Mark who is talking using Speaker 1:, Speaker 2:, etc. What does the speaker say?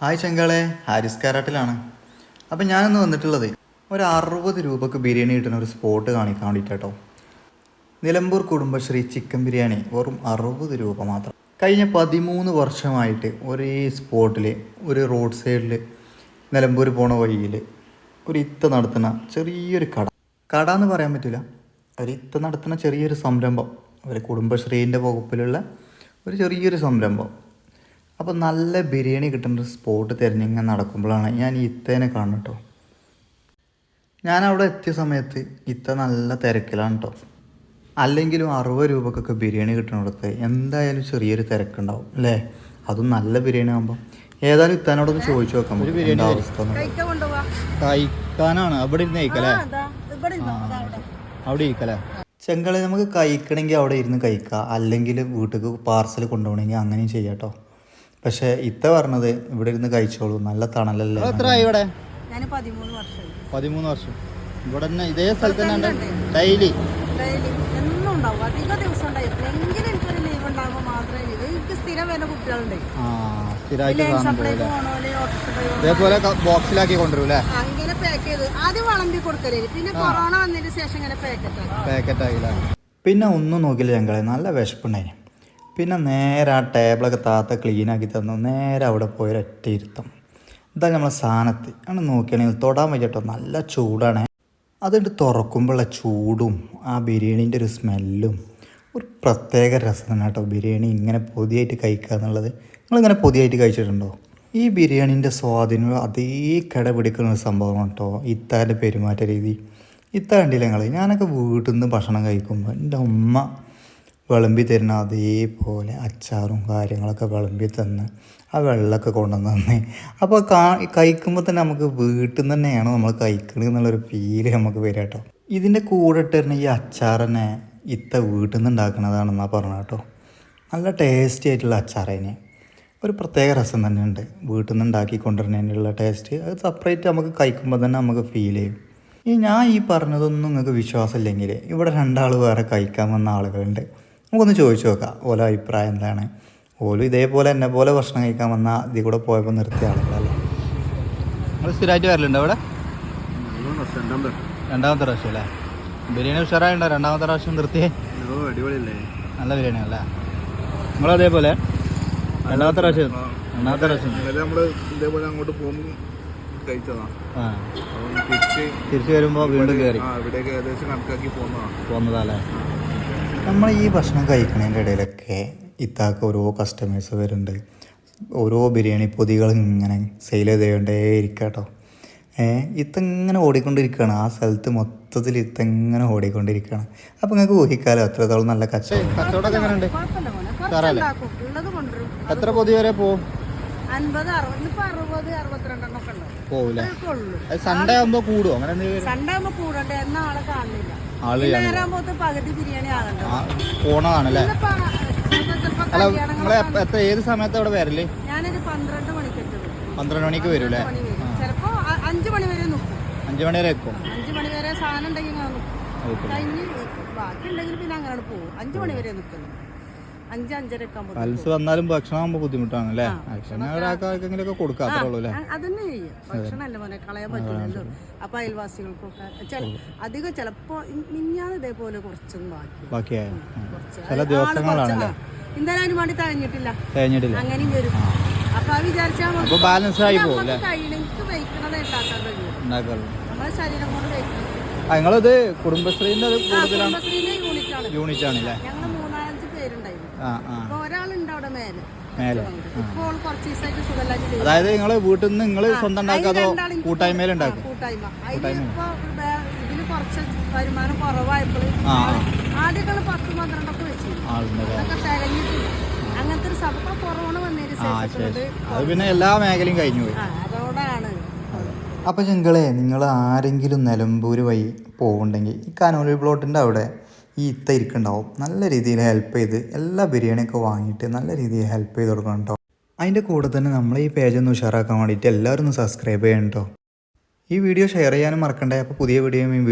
Speaker 1: Hi ചെങ്കാളെ Haris കാരാട്ടിലാണ്. അപ്പം ഞാനിന്ന് വന്നിട്ടുള്ളത് ഒരു അറുപത് രൂപക്ക് ബിരിയാണി കിട്ടുന്ന ഒരു സ്പോട്ട് കാണിക്കാൻ കേട്ടോ നിലമ്പൂർ കുടുംബശ്രീ ചിക്കൻ ബിരിയാണി വെറും അറുപത് രൂപ മാത്രം. കഴിഞ്ഞ പതിമൂന്ന് വർഷമായിട്ട് ഒരേ സ്പോട്ടിൽ ഒരു റോഡ് സൈഡിൽ നിലമ്പൂർ പോണ വഴിയിൽ ഒരു ഇത്ത നടത്തുന്ന ചെറിയൊരു കട. കട എന്ന് പറയാൻ പറ്റില്ല ഒരു ഇത്ത നടത്തുന്ന ചെറിയൊരു സംരംഭം. ഒരു കുടുംബശ്രീന്റെ വകുപ്പിലുള്ള ഒരു ചെറിയൊരു സംരംഭം. അപ്പോൾ നല്ല ബിരിയാണി കിട്ടുന്ന ഒരു സ്പോട്ട് തിരഞ്ഞിങ്ങനെ നടക്കുമ്പോഴാണ് ഞാൻ ഇത്തേനെ കാണുന്നത് കേട്ടോ ഞാൻ അവിടെ എത്തിയ സമയത്ത് ഇത്ത നല്ല തിരക്കിലാണ് കേട്ടോ അല്ലെങ്കിലും അറുപത് രൂപക്കൊക്കെ ബിരിയാണി കിട്ടുന്നിടത്ത് എന്തായാലും ചെറിയൊരു തിരക്കുണ്ടാവും അല്ലേ? അതും നല്ല ബിരിയാണി ആകുമ്പോൾ ഏതായാലും ഇത്താനോടൊന്ന് ചോദിച്ചു നോക്കാം ഒരു ബിരിയാണി അവസ്ഥ കഴിക്കാനാണ്. അവിടെ ഇരുന്ന് കഴിക്കല്ലേ?
Speaker 2: അവിടെ.
Speaker 1: അവിടെ. ഇരിക്കല്ലേ? ചെങ്കളി നമുക്ക് കഴിക്കണമെങ്കിൽ അവിടെ ഇരുന്ന് കഴിക്കാം. അല്ലെങ്കിൽ വീട്ടിലേക്ക് പാർസൽ കൊണ്ടുപോകണമെങ്കിൽ അങ്ങനെയും ചെയ്യാം കേട്ടോ പക്ഷേ ഇത്ത പറഞ്ഞത് ഇവിടെ ഇരുന്ന് കഴിച്ചോളൂ. നല്ല തണലല്ലേ? എത്ര ഇവിടെ?
Speaker 2: പതിമൂന്ന്
Speaker 1: വർഷം. ഇവിടെ തന്നെ ഇതേ സ്ഥലത്ത് തന്നെ ഡെയിലി. ഇതേപോലെ ബോക്സിലാക്കി കൊണ്ടുവരും
Speaker 2: പാക്ക് ചെയ്ത് ആദ്യം വളമ്പി കൊടുക്കലേ. പിന്നെ കൊറോണ വന്നതിന് ശേഷം ഇങ്ങനെ പാക്കറ്റ് ആക്കി.
Speaker 1: പാക്കറ്റ് ആയില്ല? പിന്നെ ഒന്നും നോക്കില്ല ഞങ്ങളെ. നല്ല വിശപ്പുണ്ടായിന്. പിന്നെ നേരെ ആ ടേബിളൊക്കെ താത്ത ക്ലീനാക്കി തന്നു. നേരെ അവിടെ പോയി ഇരുത്തം ഇതാ നമ്മളെ സാധനത്ത്. ആണ് നോക്കുകയാണെങ്കിൽ തൊടാൻ പറ്റട്ടോ നല്ല ചൂടാണ്. അതുകൊണ്ട് തുറക്കുമ്പോഴുള്ള ചൂടും ആ ബിരിയാണീന്റെ ഒരു സ്മെല്ലും ഒരു പ്രത്യേക രസം തന്നെ കേട്ടോ. ബിരിയാണി ഇങ്ങനെ പൊതിയായിട്ട് കഴിക്കുക എന്നുള്ളത്. നിങ്ങളിങ്ങനെ പൊതിയായിട്ട് കഴിച്ചിട്ടുണ്ടോ? ഈ ബിരിയാണീന്റെ സ്വാധീനം അതേ കട പിടിക്കുന്ന ഒരു സംഭവമാണ് കേട്ടോ. ഇത്താന്റെ പെരുമാറ്റ രീതി. ഇത്ത കണ്ടില്ല നിങ്ങൾ ഞാനൊക്കെ വീട്ടിൽ നിന്ന് ഭക്ഷണം കഴിക്കുമ്പോൾ എന്റെ ഉമ്മ വിളമ്പി തരുന്ന അതേപോലെ അച്ചാറും കാര്യങ്ങളൊക്കെ വിളമ്പി തന്ന് ആ വെള്ളമൊക്കെ കൊണ്ടുവന്ന് തന്നെ. അപ്പോൾ കാ കഴിക്കുമ്പോൾ തന്നെ നമുക്ക് വീട്ടിൽ നിന്ന് തന്നെയാണ് നമ്മൾ കഴിക്കണത് എന്നുള്ളൊരു ഫീൽ നമുക്ക് വരിക കേട്ടോ. ഇതിന്റെ കൂടെ ഇട്ടിരുന്ന ഈ അച്ചാർ തന്നെ ഇത്ത വീട്ടിൽ നിന്ന് ഉണ്ടാക്കണതാണെന്നാണ് പറഞ്ഞത് കേട്ടോ. നല്ല ടേസ്റ്റി ആയിട്ടുള്ള അച്ചാറതിന് ഒരു പ്രത്യേക രസം തന്നെയുണ്ട് വീട്ടിൽ നിന്ന് ഉണ്ടാക്കി കൊണ്ടുവരുന്നതിനുള്ള ടേസ്റ്റ് അത് സെപ്പറേറ്റ് നമുക്ക് കഴിക്കുമ്പോൾ തന്നെ നമുക്ക് ഫീൽ ചെയ്യും. ഈ ഞാൻ ഈ പറഞ്ഞതൊന്നും നിങ്ങൾക്ക് വിശ്വാസമില്ലെങ്കിൽ ഇവിടെ രണ്ടാൾ വേറെ കഴിക്കാൻ വന്ന ആളുകളുണ്ട്. നമുക്കൊന്ന് ചോദിച്ചു നോക്കാം ഓല അഭിപ്രായം എന്താണ്? ഓലും ഇതേപോലെ എന്നെ പോലെ ഭക്ഷണം കഴിക്കാൻ വന്ന ഇതിൽ കൂടെ പോയപ്പോൾ നിർത്തിയ ആളുകളല്ലേ? നിങ്ങൾ സ്ഥിരമായിട്ട് വരലുണ്ടോ ഇവിടെ രണ്ടാമത്തെ പ്രാവശ്യം അല്ലേ? ബിരിയാണി ഉഷാറായിട്ടുണ്ടോ രണ്ടാമത്തെ പ്രാവശ്യം നിർത്തിയേ
Speaker 3: അടിപൊളിയല്ലേ?
Speaker 1: നല്ല ബിരിയാണി അല്ലേ? നമ്മളതേപോലെ രണ്ടാമത്തെ പ്രാവശ്യം? രണ്ടാമത്തെ പ്രാവശ്യം?
Speaker 3: നമ്മൾ ഇതേപോലെ അങ്ങോട്ട് പോകുമ്പോൾ തിരിച്ച്
Speaker 1: തിരിച്ചു വരുമ്പോൾ വീണ്ടും കയറി
Speaker 3: ആ ഇവിടേക്ക് ഏകദേശം കണക്കാക്കി പോകുന്നതാണ്
Speaker 1: പോകുന്നതല്ലേ നമ്മൾ ഈ ഭക്ഷണം കഴിക്കുന്നതിന്റെ ഇടയിലൊക്കെ ഇത്താക്ക് ഓരോ കസ്റ്റമേഴ്സ് വരുന്നുണ്ട് ഓരോ ബിരിയാണി പൊതികൾ ഇങ്ങനെ സെയിൽ ചെയ്തുകൊണ്ടേ ഇരിക്കുക കേട്ടോ ഏഹ് ഇത്തങ്ങനെ ഓടിക്കൊണ്ടിരിക്കുകയാണ് ആ സ്ഥലത്ത് മൊത്തത്തിൽ ഇത്തങ്ങനെ ഓടിക്കൊണ്ടിരിക്കുകയാണ് അപ്പോൾ നിങ്ങൾക്ക് ഊഹിക്കാലോ എത്രത്തോളം നല്ല കച്ചവടം എങ്ങനെയുണ്ട് എത്ര പൊതി വരെ പോവും
Speaker 2: അൻപത് അറുപത് ഇപ്പൊ അറുപത് അറുപത്തിരണ്ടെണ്ണം ഒക്കെ ഉണ്ടാവും
Speaker 1: പോവില്ല സൺഡേ ആകുമ്പോ കൂടുവോ? അങ്ങനെ എന്തെങ്കിലും
Speaker 2: സൺഡേ ആകുമ്പോ കൂടണ്ടേ എന്നാ ആളെ കാണില്ല പകുതി ബിരിയാണി ആകണ്ട
Speaker 1: ആ പോണതാണല്ലേ?
Speaker 2: ഇന്നിപ്പോ ചിലപ്പോ
Speaker 1: അല്ല
Speaker 2: കല്യാണങ്ങൾ
Speaker 1: നിങ്ങൾ എത്ര ഏത് സമയത്ത് അവിടെ വരൽ?
Speaker 2: ഞാനൊരു പന്ത്രണ്ട് മണിക്ക്
Speaker 1: പന്ത്രണ്ട് മണിക്ക് വരും അല്ലേ
Speaker 2: മണി വരും. ചിലപ്പോ അ- അഞ്ച് മണി വരെ നിൽക്കും
Speaker 1: അഞ്ച് മണി വരെ എത്തും.
Speaker 2: അഞ്ച് മണി വരെ സാധനം ഉണ്ടെങ്കിൽ ഞാൻ നിൽക്കും
Speaker 1: ഓക്കെ
Speaker 2: കഴിഞ്ഞ് ബാക്കി ഉണ്ടെങ്കിൽ പിന്നെ അങ്ങനെ പോകും. അഞ്ച് മണി വരെ നിൽക്കുന്നു അഞ്ച് ആകുമ്പോൾ
Speaker 1: പൽസ് വന്നാലും ഭക്ഷണം ആകുമ്പോൾ ബുദ്ധിമുട്ടാണ് അല്ലേ? ഭക്ഷണം ഒരാൾക്കാർക്കെങ്കിലും ഒക്കെ കൊടുക്കാം അത്രേ ഉള്ളൂ അല്ലേ?
Speaker 2: അതന്നെ ചെയ്യും. ഭക്ഷണമല്ല മോനെ കളയാൻ പറ്റില്ലല്ലോ അപ്പൊ അയൽവാസികൾക്കൊക്കെ ചില അധികം ചിലപ്പോ മിനിഞ്ഞാന്ന് ഇതേപോലെ കുറച്ചൊന്നും ബാക്കി.
Speaker 1: ബാക്കിയായ? ചില ദിവസങ്ങളാണല്ലേ.
Speaker 2: അതിന് വേണ്ടി തഴഞ്ഞിട്ടില്ല. അങ്ങനെയും വരും. അപ്പൊ അത് വിചാരിച്ചാൽ
Speaker 1: ബാലൻസ് ആയി പോകും
Speaker 2: വയ്ക്കണത് ഉണ്ടാക്കാൻ കഴിയും. നമ്മുടെ ശരീരം കൊണ്ട്
Speaker 1: നിങ്ങളിത് കൂടുതലാണ്
Speaker 2: യൂണിറ്റ് ആണ്
Speaker 1: യൂണിറ്റ് ആണല്ലേ
Speaker 2: ഞങ്ങൾ മൂന്നാലഞ്ച് പേരുണ്ടായിരുന്നു
Speaker 1: ആ ആ
Speaker 2: അപ്പൊ ഒരാളുണ്ട് അവിടെ മേലെ.
Speaker 1: മേലെ. അതായത് നിങ്ങൾ വീട്ടിൽ നിന്ന് നിങ്ങൾ സ്വന്തം ഉണ്ടാക്കാതോ അതോ കൂട്ടായ്മയിൽ
Speaker 2: വരുമാനം കുറവായപ്പോൾ ആദ്യമൊക്കെ പത്ത് പന്ത്രണ്ടൊക്കെ വെച്ചു. അതൊക്കെ തികഞ്ഞിട്ടില്ല അങ്ങനത്തെ ഒരു സഭ കൊറോണ വന്നതിന്
Speaker 1: അത് പിന്നെ എല്ലാ മേഖലയും കഴിഞ്ഞു പോയി.
Speaker 2: അതോടാണ്.
Speaker 1: അപ്പോൾ ചെങ്കളെ നിങ്ങൾ ആരെങ്കിലും നിലമ്പൂർ വഴി പോകുന്നുണ്ടെങ്കിൽ ഈ കാനോലി പ്ലോട്ടിന്റെ അവിടെ ഈ ഇത്ത ഇരിക്കുന്നുണ്ടാവും നല്ല രീതിയിൽ ഹെൽപ്പ് ചെയ്ത് എല്ലാ ബിരിയാണിയൊക്കെ വാങ്ങിയിട്ട് നല്ല രീതിയിൽ ഹെൽപ്പ് ചെയ്ത് കൊടുക്കണം കേട്ടോ അതിന്റെ കൂടെ തന്നെ നമ്മൾ ഈ പേജ് ഒന്ന് ഉഷാറാക്കാൻ വേണ്ടിയിട്ട് എല്ലാവരും ഒന്ന് സബ്സ്ക്രൈബ് ചെയ്യണം കേട്ടോ ഈ വീഡിയോ ഷെയർ ചെയ്യാനും മറക്കണ്ടേ. അപ്പോൾ പുതിയ വീഡിയോ വീണ്ടും